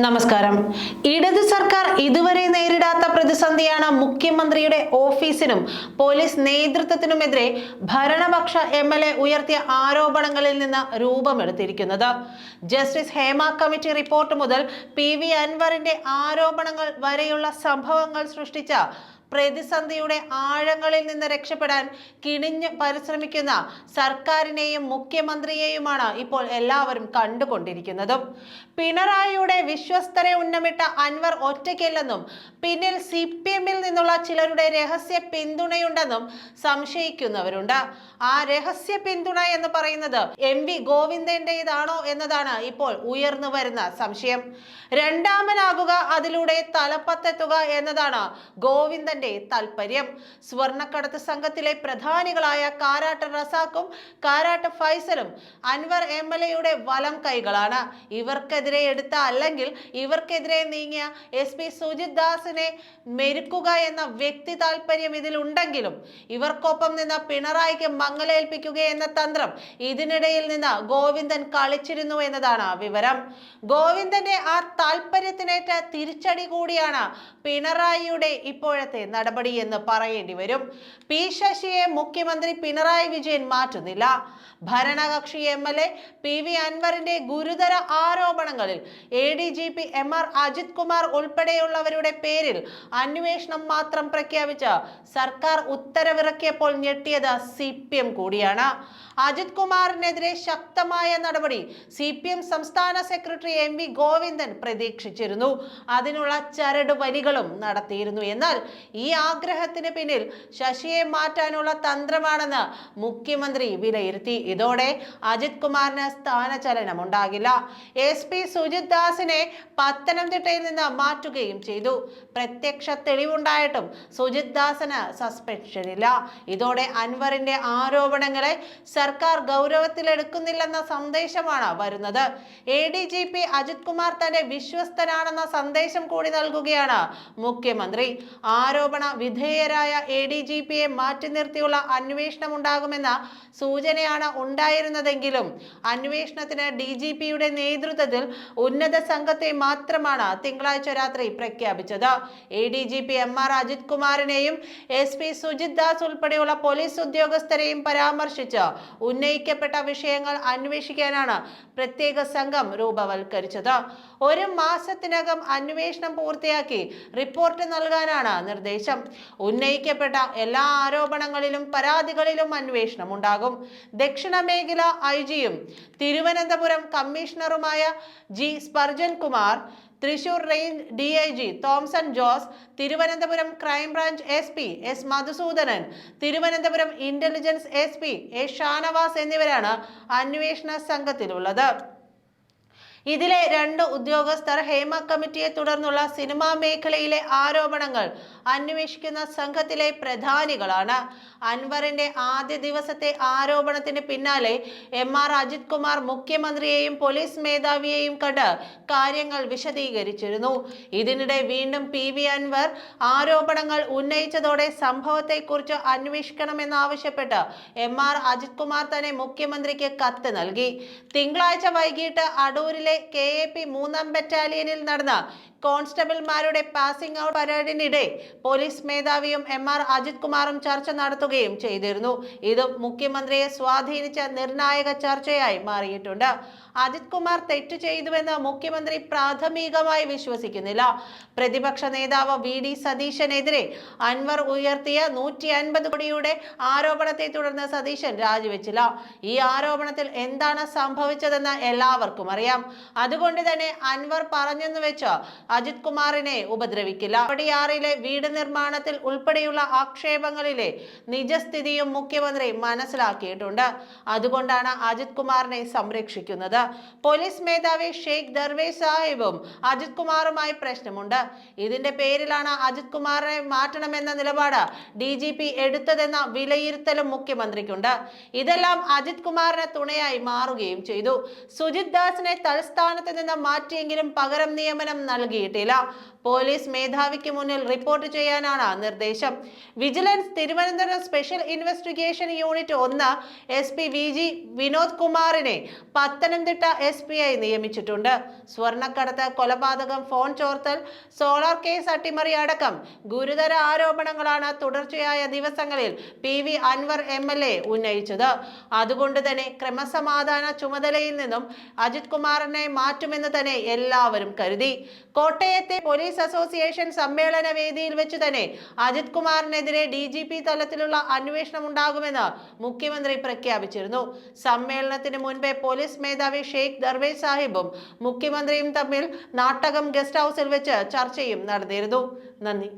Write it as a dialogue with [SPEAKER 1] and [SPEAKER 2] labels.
[SPEAKER 1] നമസ്കാരം. ഇടത് സർക്കാർ ഇതുവരെ നേരിടാത്ത പ്രതിസന്ധിയാണ് മുഖ്യമന്ത്രിയുടെ ഓഫീസിനും പോലീസ് നേതൃത്വത്തിനുമെതിരെ ഭരണപക്ഷ എം എൽ എ ഉയർത്തിയ ആരോപണങ്ങളിൽ നിന്ന് രൂപമെടുത്തിരിക്കുന്നത്. ജസ്റ്റിസ് ഹേമ കമ്മിറ്റി റിപ്പോർട്ട് മുതൽ പി വി അൻവറിന്റെ ആരോപണങ്ങൾ വരെയുള്ള സംഭവങ്ങൾ സൃഷ്ടിച്ച പ്രതിസന്ധിയുടെ ആഴങ്ങളിൽ നിന്ന് രക്ഷപ്പെടാൻ കിണിഞ്ഞ് പരിശ്രമിക്കുന്ന സർക്കാരിനെയും മുഖ്യമന്ത്രിയെയുമാണ് ഇപ്പോൾ എല്ലാവരും കണ്ടുകൊണ്ടിരിക്കുന്നതും. പിണറായിയുടെ വിശ്വസ്തരെ ഉന്നമിട്ട അൻവർ ഒറ്റയ്ക്കല്ലെന്നും പിന്നിൽ സി പി എമ്മിൽ നിന്നുള്ള ചിലരുടെ രഹസ്യ പിന്തുണയുണ്ടെന്നും സംശയിക്കുന്നവരുണ്ട്. ആ രഹസ്യ പിന്തുണ എന്ന് പറയുന്നത് എം വി ഗോവിന്ദന്റേതാണോ എന്നതാണ് ഇപ്പോൾ ഉയർന്നു വരുന്ന സംശയം. രണ്ടാമനാകുക അതിലൂടെ തലപ്പത്തെത്തുക എന്നതാണ് ഗോവിന്ദന്റെ താല്പര്യം സ്വർണക്കടത്ത് സംഘത്തിലെ പ്രധാനികളായ കാരാട്ട് റസാക്കും കാരാട്ട് ഫൈസലും അൻവർ എം എൽ എയുടെ വലം കൈകളാണ്. ഇവർക്കെതിരെ എടുത്ത അല്ലെങ്കിൽ ഇവർക്കെതിരെ നീങ്ങിയ എസ് പി സുജിത് ദാസിനെ മെരുക്കുക എന്ന വ്യക്തി താല്പര്യം ഇതിലുണ്ടെങ്കിലും ഇവർക്കൊപ്പം നിന്ന് പിണറായിക്ക് മങ്ങലേൽപ്പിക്കുക എന്ന തന്ത്രം ഇതിനിടയിൽ നിന്ന് ഗോവിന്ദൻ കളിച്ചിരുന്നു എന്നതാണ് വിവരം. ഗോവിന്ദന്റെ ആ താല്പര്യത്തിനേറ്റ തിരിച്ചടി കൂടിയാണ് പിണറായിയുടെ ഇപ്പോഴത്തെ നടപടി എന്ന് പറയേണ്ടി വരും. പി ശശിയെ മുഖ്യമന്ത്രി പിണറായി വിജയൻ മാറ്റുന്നില്ല. ഭരണകക്ഷി M L A P V അൻവറിന്റെ ഗുരുതര ആരോപണങ്ങളിൽ A D G P M R Ajith Kumar ഉൾപ്പെടെയുള്ളവരുടെ പേരിൽ അന്വേഷണം മാത്രം പ്രഖ്യാപിച്ച സർക്കാർ ഉത്തരവിറക്കിയപ്പോൾ ഞെട്ടിയത് സി പി എം കൂടിയാണ്. അജിത് കുമാറിനെതിരെ ശക്തമായ നടപടി സി പി എം സംസ്ഥാന സെക്രട്ടറി എം വി ഗോവിന്ദൻ പ്രതീക്ഷിച്ചിരുന്നു. അതിനുള്ള ചരട് വരികളും നടത്തിയിരുന്നു. എന്നാൽ ആഗ്രഹത്തിന് പിന്നിൽ ശശിയെ മാറ്റാനുള്ള തന്ത്രമാണെന്ന് മുഖ്യമന്ത്രി വിലയിരുത്തി. ഇതോടെ അജിത് കുമാറിന് സ്ഥാനചലനം ഉണ്ടാകില്ല. എസ് പി സുജിത് ദാസിനെ പത്തനംതിട്ടയിൽ നിന്ന് മാറ്റുകയും ചെയ്തു. പ്രത്യക്ഷ തെളിവുണ്ടായിട്ടും സുജിത് ദാസിന് സസ്പെൻഷനില്ല ഇതോടെ അൻവറിന്റെ ആരോപണങ്ങളെ സർക്കാർ ഗൗരവത്തിലെടുക്കുന്നില്ലെന്ന സന്ദേശമാണ് വരുന്നത്. A D G P Ajith Kumar തന്റെ വിശ്വസ്തനാണെന്ന സന്ദേശം കൂടി നൽകുകയാണ് മുഖ്യമന്ത്രി. ആരോപണ വിധേയരായ എ ഡി ജി പിയെ മാറ്റി നിർത്തിയുള്ള അന്വേഷണം ഉണ്ടാകുമെന്ന സൂചനയാണ് ഉണ്ടായിരുന്നതെങ്കിലും അന്വേഷണത്തിന് ഡി ജി പിയുടെ നേതൃത്വത്തിൽ ഉന്നത സംഘത്തെ മാത്രമാണ് തിങ്കളാഴ്ച രാത്രി പ്രഖ്യാപിച്ചത്. A D G P M R Ajith കുമാറിനെയും S P Sujith Das ഉൾപ്പെടെയുള്ള പോലീസ് ഉദ്യോഗസ്ഥരെയും പരാമർശിച്ച് ഉന്നയിക്കപ്പെട്ട വിഷയങ്ങൾ അന്വേഷിക്കാനാണ് പ്രത്യേക സംഘം രൂപവൽക്കരിച്ചത്. ഒരു മാസത്തിനകം അന്വേഷണം പൂർത്തിയാക്കി റിപ്പോർട്ട് നൽകാനാണ് നിർദ്ദേശം. ഉന്നയിക്കപ്പെട്ട എല്ലാ ആരോപണങ്ങളിലും പരാതികളിലും അന്വേഷണം ഉണ്ടാകും ദക്ഷിണ മേഖല ഐ ജിയും Thiruvananthapuram കമ്മീഷണറുമായ G Sparjan Kumar Thrissur range D I G Thomson Jose Thiruvananthapuram crime branch S P S Madhusoodanan Thiruvananthapuram intelligence S P A Shanavas എന്നിവരാണ് അന്വേഷണ സംഘത്തിലുള്ളത്. ഇതിലെ രണ്ട് ഉദ്യോഗസ്ഥർ ഹേമ കമ്മിറ്റിയെ തുടർന്നുള്ള സിനിമാ മേഖലയിലെ ആരോപണങ്ങൾ അന്വേഷിക്കുന്ന സംഘത്തിലെ പ്രധാനികളാണ്. അൻവറിന്റെ ആദ്യ ദിവസത്തെ ആരോപണത്തിന് പിന്നാലെ എം ആർ അജിത് കുമാർ മുഖ്യമന്ത്രിയെയും പോലീസ് മേധാവിയെയും കണ്ട് കാര്യങ്ങൾ വിശദീകരിച്ചിരുന്നു. ഇതിനിടെ വീണ്ടും പി വി അൻവർ ആരോപണങ്ങൾ ഉന്നയിച്ചതോടെ സംഭവത്തെക്കുറിച്ച് അന്വേഷിക്കണമെന്നാവശ്യപ്പെട്ട് എം ആർ അജിത് കുമാർ തന്നെ മുഖ്യമന്ത്രിക്ക് കത്ത് നൽകി. തിങ്കളാഴ്ച വൈകിട്ട് അടൂരിലെ കെ എ പി മൂന്നാം ബറ്റാലിയനിൽ നടന്ന കോൺസ്റ്റബിൾമാരുടെ പാസിംഗ് ഔട്ട് പരേഡിനിടെ പോലീസ് മേധാവിയും എം ആർ അജിത് കുമാറും ചർച്ച നടത്തുകയും ചെയ്തിരുന്നു. ഇത് മുഖ്യമന്ത്രിയെ സ്വാധീനിച്ച നിർണായക ചർച്ചയായി മാറിയിട്ടുണ്ട്. അജിത് കുമാർ തെറ്റ് ചെയ്തുവെന്ന് മുഖ്യമന്ത്രി പ്രാഥമികമായി വിശ്വസിക്കുന്നില്ല. പ്രതിപക്ഷ നേതാവ് വി ഡി സതീശനെതിരെ അൻവർ ഉയർത്തിയ നൂറ്റി അൻപത് കോടിയുടെ ആരോപണത്തെ തുടർന്ന് സതീശൻ രാജിവെച്ചില്ല. ഈ ആരോപണത്തിൽ എന്താണ് സംഭവിച്ചതെന്ന് എല്ലാവർക്കും അറിയാം. അതുകൊണ്ട് തന്നെ അൻവർ പറഞ്ഞെന്ന് വെച്ച് അജിത് കുമാറിനെ ഉപദ്രവിക്കില്ല. പടിയാറിലെ വീട് നിർമ്മാണത്തിൽ ഉൾപ്പെടെയുള്ള ആക്ഷേപങ്ങളിലെ നിജസ്ഥിതിയും മുഖ്യമന്ത്രി മനസ്സിലാക്കിയിട്ടുണ്ട്. അതുകൊണ്ടാണ് അജിത് കുമാറിനെ സംരക്ഷിക്കുന്നത്. പോലീസ് മേധാവി ഷെയ്ഖ് ദർവേസ് സാഹിബും അജിത് കുമാറുമായി പ്രശ്നമുണ്ട്. ഇതിന്റെ പേരിലാണ് അജിത് കുമാറിനെ മാറ്റണമെന്ന നിലപാട് ഡി ജി പി എടുത്തതെന്ന വിലയിരുത്തലും മുഖ്യമന്ത്രിക്കുണ്ട്. ഇതെല്ലാം അജിത് കുമാറിന് തുണയായി മാറുകയും ചെയ്തു. സുജിത് ദാസിനെ തൽസ്ഥാനത്ത് നിന്ന് മാറ്റിയെങ്കിലും പകരം നിയമനം നൽകിയിട്ടില്ല പോലീസ് മേധാവിക്ക് മുന്നിൽ റിപ്പോർട്ട് ചെയ്യാനാണ് നിർദ്ദേശം. Vigilance Thiruvananthapuram special investigation unit ഒന്ന് S P V G Vinod കുമാറിനെ പത്തനംതിട്ട എസ് പി ആയി നിയമിച്ചിട്ടുണ്ട്. സ്വർണക്കടത്ത് കൊലപാതകം ഫോൺ ചോർത്തൽ സോളാർ കേസ് അട്ടിമറി അടക്കം ഗുരുതര ആരോപണങ്ങളാണ് തുടർച്ചയായ ദിവസങ്ങളിൽ P V Anvar M L A ഉന്നയിച്ചത്. അതുകൊണ്ട് തന്നെ ക്രമസമാധാന ചുമതലയിൽ നിന്നും അജിത് കുമാറിനെ മാറ്റുമെന്ന് തന്നെ എല്ലാവരും കരുതി. കോട്ടയത്തെ പോലീസ് അസോസിയേഷൻ സമ്മേളന വേദിയിൽ വെച്ച് തന്നെ അജിത് കുമാറിനെതിരെ ഡി ജി പി തലത്തിലുള്ള അന്വേഷണം ഉണ്ടാകുമെന്ന് മുഖ്യമന്ത്രി പ്രഖ്യാപിച്ചിരുന്നു. സമ്മേളനത്തിന് മുൻപേ പോലീസ് മേധാവി ഷെയ്ഖ് ദർവേ സാഹിബും മുഖ്യമന്ത്രിയും തമ്മിൽ നാട്ടകം ഗസ്റ്റ് ഹൗസിൽ വെച്ച് ചർച്ചയും നടന്നിരുന്നു. നന്ദി.